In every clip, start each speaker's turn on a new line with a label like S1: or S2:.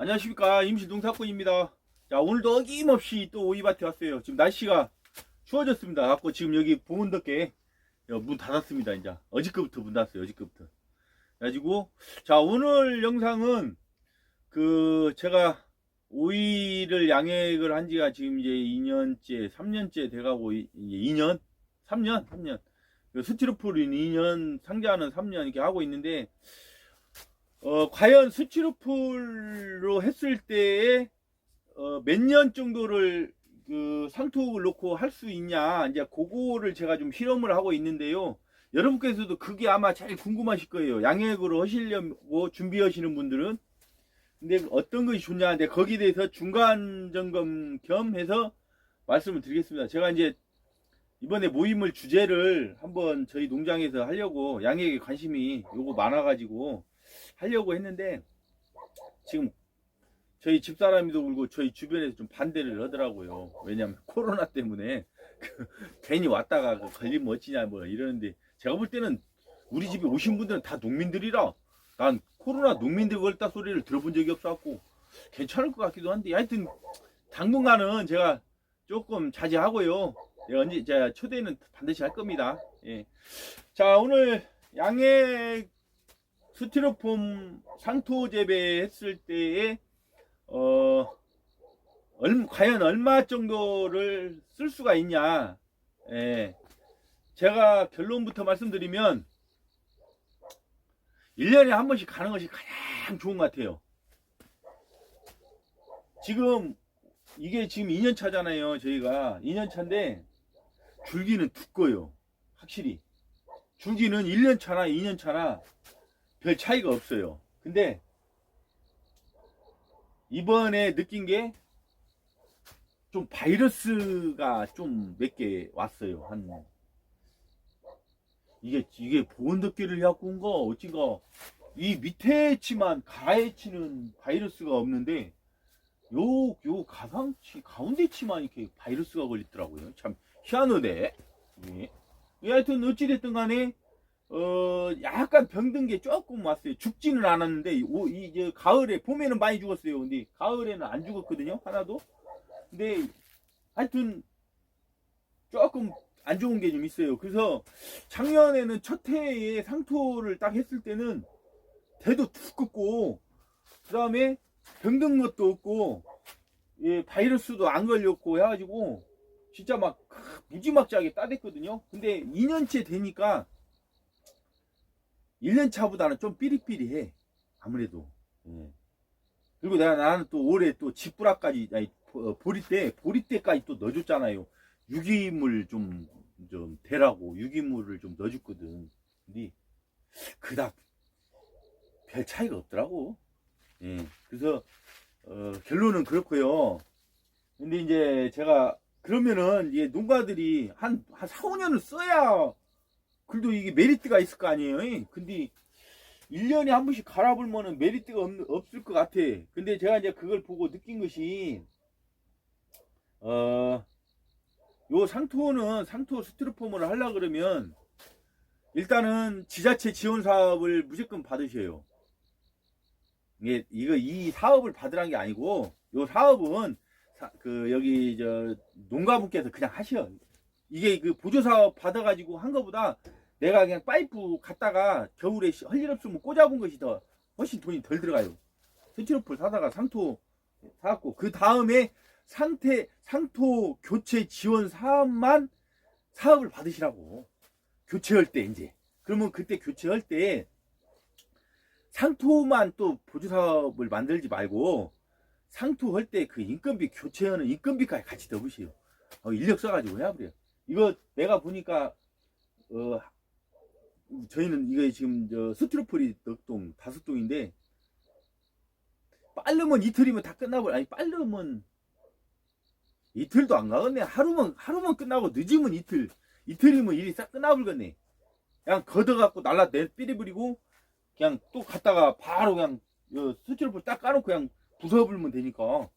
S1: 안녕하십니까. 임시농사꾼입니다. 자 오늘도 어김없이 또 오이밭에 왔어요. 지금 날씨가 추워졌습니다. 갖고 지금 여기 보온덮개 어, 문 닫았습니다 이제. 어저께부터 문 닫았어요 어저께부터. 그래가지고 자 오늘 영상은 그 제가 오이를 양액을 한 지가 지금 이제 2년째 3년째 돼가고 이- 이제 2년? 3년? 3년. 그 스티로폴은 2년 상자는 3년 이렇게 하고 있는데 어, 과연 스티로폴로 했을 때에 어, 몇 년 정도를 그 상토를 놓고 할 수 있냐 이제 그거를 제가 좀 실험을 하고 있는데요. 여러분께서도 그게 아마 제일 궁금하실 거예요. 양액으로 하시려고 준비하시는 분들은 근데 어떤 것이 좋냐 근데 거기에 대해서 중간 점검 겸 해서 말씀을 드리겠습니다. 제가 이제 이번에 모임을 주제를 한번 저희 농장에서 하려고 양액에 관심이 요거 많아가지고 하려고 했는데 지금 저희 집사람이도 그렇고 저희 주변에서 좀 반대를 하더라고요. 왜냐면 코로나 때문에 그 괜히 왔다가 그 걸리면 어찌냐 뭐 이러는데 제가 볼 때는 우리 집에 오신 분들은 다 농민들이라 난 코로나 농민들 걸렸다 소리를 들어본 적이 없어갖고 괜찮을 것 같기도 한데 하여튼 당분간은 제가 조금 자제하고요. 예, 언제 제가 초대는 반드시 할 겁니다. 예. 자 오늘 양액 스티로폼 상토 재배했을 때에 어 얼, 과연 얼마 정도를 쓸 수가 있냐? 예. 제가 결론부터 말씀드리면 1년에 한 번씩 가는 것이 가장 좋은 것 같아요. 지금 이게 지금 2년 차잖아요. 저희가 2년 차인데 줄기는 두꺼요. 확실히. 줄기는 1년 차나 2년 차나 별 차이가 없어요. 근데 이번에 느낀 게 좀 바이러스가 좀 몇 개 왔어요. 한 이게 이게 보온덮개를 해갖고 온가 어찌가 이 밑에 치만 가에 치는 바이러스가 없는데 요 요 가상치 가운데 치만 이렇게 바이러스가 걸리더라고요. 참 희한하네. 예. 예, 하여튼 어찌됐든 간에 어 약간 병든 게 조금 왔어요. 죽지는 않았는데 오, 이 이제 가을에 봄에는 많이 죽었어요. 근데 가을에는 안 죽었거든요. 하나도. 근데 하여튼 조금 안 좋은 게 좀 있어요. 그래서 작년에는 첫 해에 상토를 딱 했을 때는 대도 두껍고 그 다음에 병든 것도 없고 예, 바이러스도 안 걸렸고 해가지고 진짜 막 무지막지하게 따댔거든요. 근데 2년째 되니까 1년 차보다는 좀 삐리삐리해. 아무래도. 예. 그리고 내가 나는 또 올해 또 집브라까지 아니 보- 보리 때 보리 때까지 또 넣어줬잖아요. 유기물 좀 좀 대라고 유기물을 좀 넣어줬거든. 근데 그닥 별 차이가 없더라고. 예. 그래서 어, 결론은 그렇고요. 근데 이제 제가 그러면은 이게 농가들이 한, 한 4, 5년을 써야 그래도 이게 메리트가 있을 거 아니에요. 예? 근데 1년에 한 번씩 갈아불면은 메리트가 없, 없을 것 같아. 근데 제가 이제 그걸 보고 느낀 것이 어, 요 상토는 상토 스티로폼을 하려 그러면 일단은 지자체 지원 사업을 무조건 받으셔요. 이게 이거 이 사업을 받으라는 게 아니고 요 사업은 사- 그 여기 저 농가분께서 그냥 하셔. 이게 그 보조 사업 받아가지고 한 거보다 내가 그냥 파이프 갖다가 겨울에 할일 없으면 꽂아본 것이 더 훨씬 돈이 덜 들어가요. 스티로폴 사다가 상토 사갖고 그 다음에 상태 상토 교체 지원 사업만 사업을 받으시라고 교체할 때 이제 그러면 그때 교체할 때 상토만 또 보조 사업을 만들지 말고 상토 할 때 그 인건비 교체하는 인건비까지 같이 넣으세요. 어, 인력 써가지고 해야 그래요 이거 내가 보니까 어 저희는 이거 지금 저 스티로폴이 넉동 다섯 동인데 빠르면 이틀이면 다 끝나고 아니 빠르면 이틀도 안 가겠네. 하루면 하루면 끝나고 늦으면 이틀 이틀이면 일이 싹 끝나버리겠네. 그냥 걷어갖고 날라 내 삐리부리고 그냥 또 갔다가 바로 그냥 요 스티로폴 딱 까놓고 그냥 부숴불면 되니까.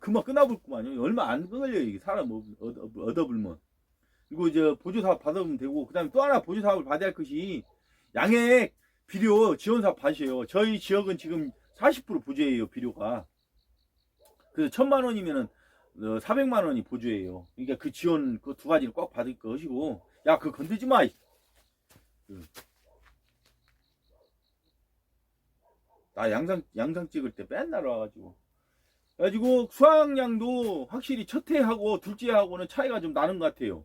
S1: 금방 끝나버렸구만요? 얼마 안 걸려요 이게. 사람 얻- 얻- 얻어불면 그리고 이제 보조 사업 받으면 되고 그다음에 또 하나 보조 사업을 받아야 할 것이 양액 비료 지원 사업 받으셔요. 저희 지역은 지금 40% 보조예요 비료가. 그래서 천만 원이면은 어, 400만 원이 보조예요. 그러니까 그 지원 그 두 가지를 꼭 받을 것이고 야 그거 건들지 마. 나 양상 양상 찍을 때 맨날 와가지고 그래가지고 수확량도 확실히 첫 해하고 둘째 하고는 차이가 좀 나는 것 같아요.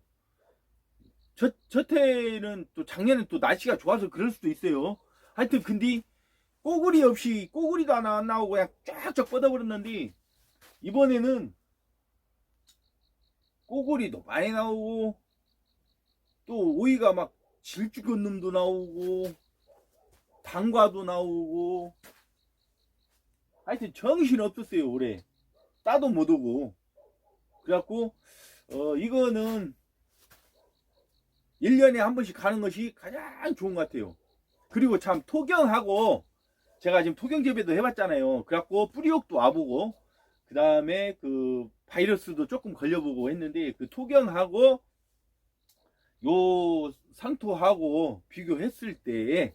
S1: 첫, 첫 해는 또 작년에 또 날씨가 좋아서 그럴 수도 있어요. 하여튼 근데 꼬구리 없이 꼬구리도 하나 안 나오고 그냥 쫙쫙 뻗어버렸는데 이번에는 꼬구리도 많이 나오고 또 오이가 막 질죽은 놈도 나오고 단과도 나오고 하여튼 정신 없었어요 올해 따도 못 오고 그래갖고 어 이거는 1년에 한 번씩 가는 것이 가장 좋은 것 같아요 그리고 참 토경하고 제가 지금 토경 재배도 해봤잖아요 그래갖고 뿌리옥도 와보고 그 다음에 그 바이러스도 조금 걸려보고 했는데 그 토경하고 요 상토하고 비교했을 때에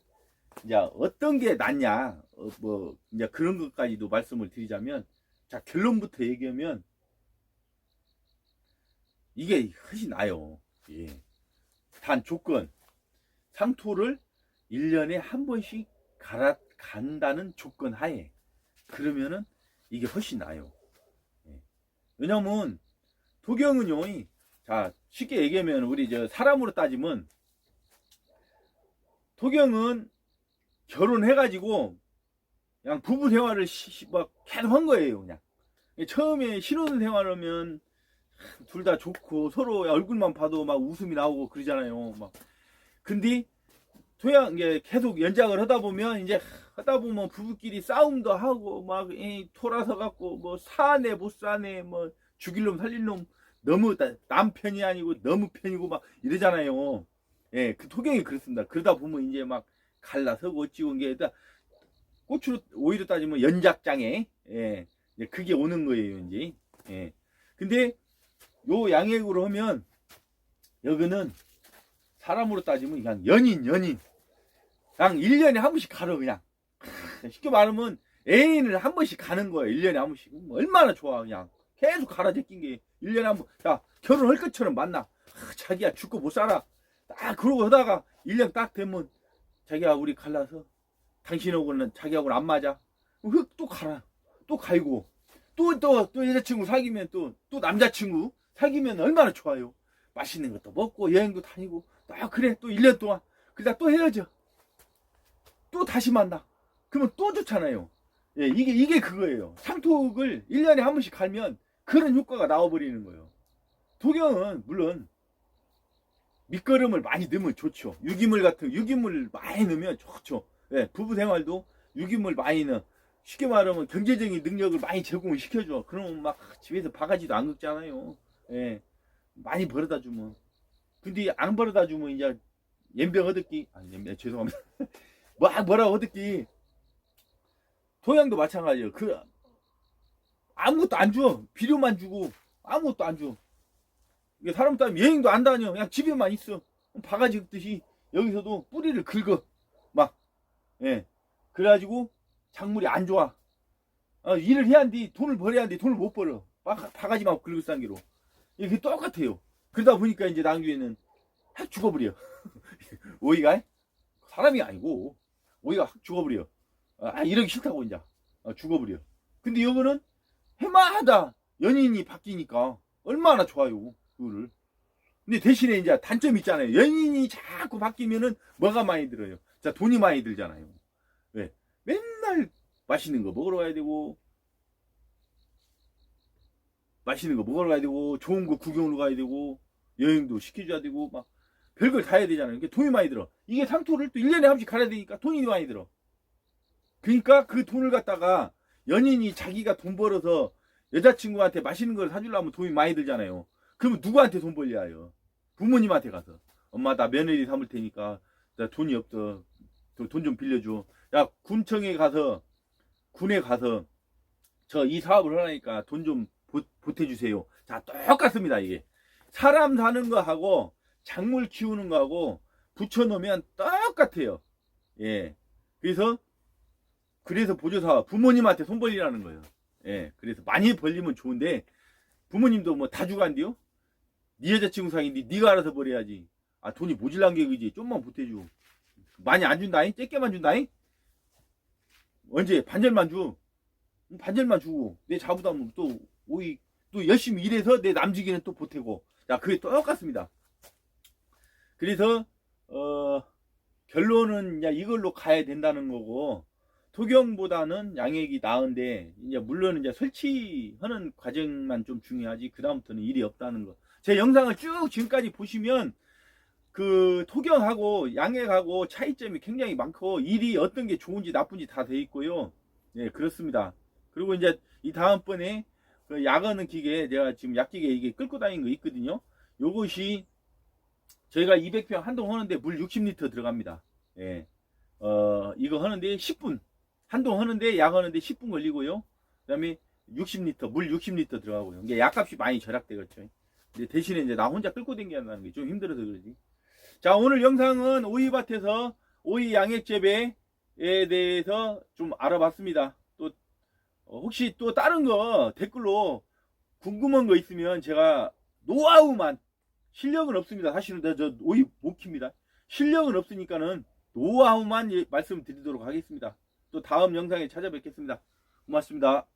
S1: 이제 어떤 게 낫냐 어, 뭐 이제 그런 것까지도 말씀을 드리자면 자 결론부터 얘기하면 이게 훨씬 나요. 예. 단 조건 상토를 1년에 한 번씩 갈아 간다는 조건 하에 그러면은 이게 훨씬 나요. 예. 왜냐면 도경은요. 자 쉽게 얘기하면 우리 저 사람으로 따지면 도경은 결혼해 가지고 그냥 부부 생활을 막 계속 한 거예요 그냥 처음에 신혼 생활하면 둘 다 좋고 서로 얼굴만 봐도 막 웃음이 나오고 그러잖아요. 막. 근데 토양 이게 계속 연장을 하다 보면 이제 하다 보면 부부끼리 싸움도 하고 막 이, 돌아서 갖고 뭐 사네 못 사네 뭐 죽일 놈 살릴 놈 너무 나- 남편이 아니고 너무 편이고 막 이러잖아요. 예 그 토경이 그렇습니다. 그러다 보면 이제 막 갈라서고 어찌고 이게 다 고추로 오히려 따지면 연작장애. 예 이제 그게 오는 거예요 이제. 예. 근데 요 양액으로 하면 여기는 사람으로 따지면 그냥 연인 연인. 그냥 1년에 한 번씩 가려 그냥. 쉽게 말하면 애인을 한 번씩 가는 거예요 1년에 한 번씩. 뭐 얼마나 좋아 그냥. 계속 갈아 제낀 게 1년에 한 번. 자 결혼할 것처럼 만나. 아, 자기야 죽고 못 살아. 딱 그러고 하다가 1년 딱 되면 자기야 우리 갈라서 당신하고는 자기하고는 안 맞아. 흑또 가라 또 갈고. 또또 또 여자친구 사귀면 또 또 남자친구 사귀면 얼마나 좋아요 맛있는 것도 먹고 여행도 다니고 아 그래 또 1년 동안 그러다 또 헤어져 또 다시 만나 그러면 또 좋잖아요 예 이게 이게 그거예요 상톡을 1년에 한 번씩 갈면 그런 효과가 나와버리는 거예요 도경은 물론 밑거름을 많이 넣으면 좋죠. 유기물 같은 유기물 많이 넣으면 좋죠. 예, 부부 생활도 유기물 많이 넣어. 쉽게 말하면 경제적인 능력을 많이 제공을 시켜줘. 그러면 막 집에서 바가지도 안 긁잖아요. 예, 많이 벌어다 주면. 근데 안 벌어다 주면 이제 연병 얻었기, 아니 연병 죄송합니다. 뭐 뭐라 얻었기. 도양도 마찬가지예요. 그 아무것도 안 줘. 비료만 주고 아무것도 안 줘. 이게 사람 따면 여행도 안 다녀. 그냥 집에만 있어. 바가지 긁듯이 여기서도 뿌리를 긁어. 막. 예. 그래가지고 작물이 안 좋아. 어, 일을 해야 한디 돈을 벌어야 한디 돈을 못 벌어. 바, 바가지만 긁을 상기로. 이게 똑같아요. 그러다 보니까 이제 나중에는 확 죽어버려. 오이가 사람이 아니고 오이가 확 죽어버려. 아 이러기 싫다고 이제 아, 죽어버려. 근데 이거는 해마다 연인이 바뀌니까 얼마나 좋아요. 그거를. 근데 대신에 이제 단점이 있잖아요. 연인이 자꾸 바뀌면은 뭐가 많이 들어요. 자, 돈이 많이 들잖아요. 왜? 맨날 맛있는 거 먹으러 가야 되고, 맛있는 거 먹으러 가야 되고, 좋은 거 구경으로 가야 되고, 여행도 시켜줘야 되고, 막, 별걸 다 해야 되잖아요. 그러니까 돈이 많이 들어. 이게 상토를 또 1년에 한 번씩 가야 되니까 돈이 많이 들어. 그러니까 그 돈을 갖다가 연인이 자기가 돈 벌어서 여자친구한테 맛있는 걸 사주려면 돈이 많이 들잖아요. 그러면 누구한테 돈 벌려 해요? 부모님한테 가서. 엄마, 나 며느리 삼을 테니까, 나 돈이 없어. 돈 좀 빌려줘. 야, 군청에 가서, 군에 가서, 저 이 사업을 하니까 돈 좀 보태주세요. 자, 똑같습니다, 이게. 사람 사는 거하고, 작물 키우는 거하고, 붙여놓으면 똑같아요. 예. 그래서, 그래서 보조사업, 부모님한테 손 벌리라는 거예요. 예, 그래서 많이 벌리면 좋은데 부모님도 뭐 다 주간디요? 네 여자친구 상인데 네가 알아서 버려야지. 아 돈이 모질란 게 그지? 좀만 보태줘. 많이 안 준다잉? 쬐게만 준다잉? 언제 반절만 줘? 음, 반절만 주고 내 자부담은 또 오이 또 열심히 일해서 내 남지기는 또 보태고 자 그게 똑같습니다. 그래서 어 결론은 이제 이걸로 가야 된다는 거고 토경보다는 양액이 나은데 이제 물론 이제 설치하는 과정만 좀 중요하지 그 다음부터는 일이 없다는 거. 제 영상을 쭉 지금까지 보시면 그 토경하고 양액하고 차이점이 굉장히 많고 일이 어떤 게 좋은지 나쁜지 다 돼 있고요. 예 그렇습니다. 그리고 이제 이 다음번에 그 약하는 기계 제가 지금 약기계 이게 끌고 다니는 거 있거든요. 요것이 저희가 200평 한동 하는데 물 60리터 들어갑니다. 예. 어, 이거 하는데 10분. 한동 하는데 약 하는데 10분 걸리고요. 그 다음에 60리터, 물 60리터 들어가고요. 이게 약값이 많이 절약되겠죠. 근데 대신에 이제 나 혼자 끌고 다닌다는 게 좀 힘들어서 그러지. 자, 오늘 영상은 오이밭에서 오이 양액 재배에 대해서 좀 알아봤습니다. 또, 어, 혹시 또 다른 거 댓글로 궁금한 거 있으면 제가 노하우만 실력은 없습니다. 사실은 저, 저 오이 못 킵니다. 실력은 없으니까는 노하우만 예- 말씀드리도록 하겠습니다. 또 다음 영상에 찾아뵙겠습니다. 고맙습니다.